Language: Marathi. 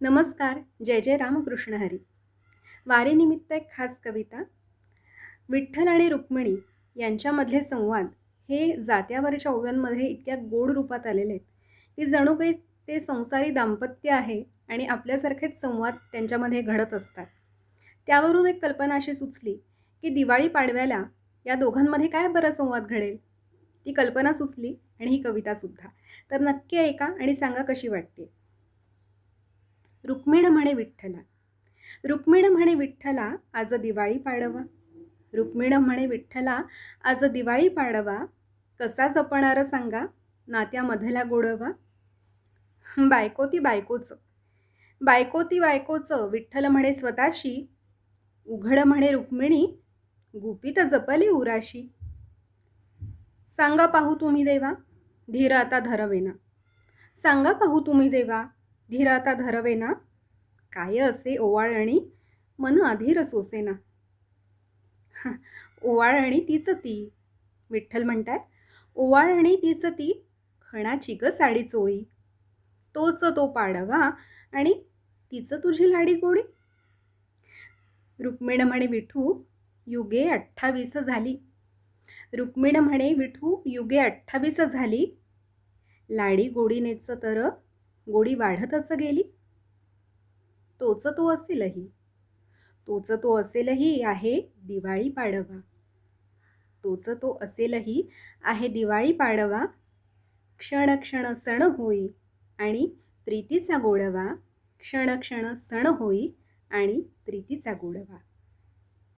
नमस्कार जय जय रामकृष्ण हरी. वारीनिमित्त एक खास कविता विठ्ठल आणि रुक्मिणी यांच्यामधले संवाद हे जात्यावरच्या ओव्यांमध्ये इतक्या गोड रूपात आलेले आहेत की जणू काही ते संसारी दाम्पत्य आहे आणि आपल्यासारखेच संवाद त्यांच्यामध्ये घडत असतात. त्यावरून एक कल्पना अशी सुचली की दिवाळी पाडव्याला या दोघांमध्ये काय बरं संवाद घडेल? ती कल्पना सुचली आणि ही कवितासुद्धा तर नक्की ऐका आणि सांगा कशी वाटते? रुक्मिण म्हणे विठ्ठला. रुक्मिण म्हणे विठ्ठला आज दिवाळी पाडवा. रुक्मिण म्हणे विठ्ठला आज दिवाळी पाडवा. कसा जपणार सांगा? नात्यामधला गोडवा. बायको ती बायकोचं. बायको ती बायकोचं विठ्ठल म्हणे स्वतःशी. उघड म्हणे रुक्मिणी गुपित जपली उराशी. सांगा पाहू तुम्ही देवा धीर आता धरवेना. सांगा पाहू तुम्ही देवा धीर आता धरवेना काय असे ओवाळणी मन अधीर सोसेना. ओवाळणी तीच ती विठ्ठल म्हणतात ओवाळणी तीच ती खणाची ग साडी चोळी. तोच तो पाडवा आणि तिचं तुझी लाडी गोडी रुक्मिण म्हणे विठू युगे अठ्ठावीस झाली. रुक्मिण म्हणे विठू युगे अठ्ठावीस झाली. लाडी गोडीनेच तर गोडी वाढतच गेली. तोच तो असेलही. तोच तो असेलही आहे दिवाळी पाडवा. तोच तो असेलही आहे दिवाळी पाडवा. क्षण क्षण सण होई आणि प्रीतीचा गोडवा. क्षण क्षण सण होई आणि प्रीतीचा गोडवा.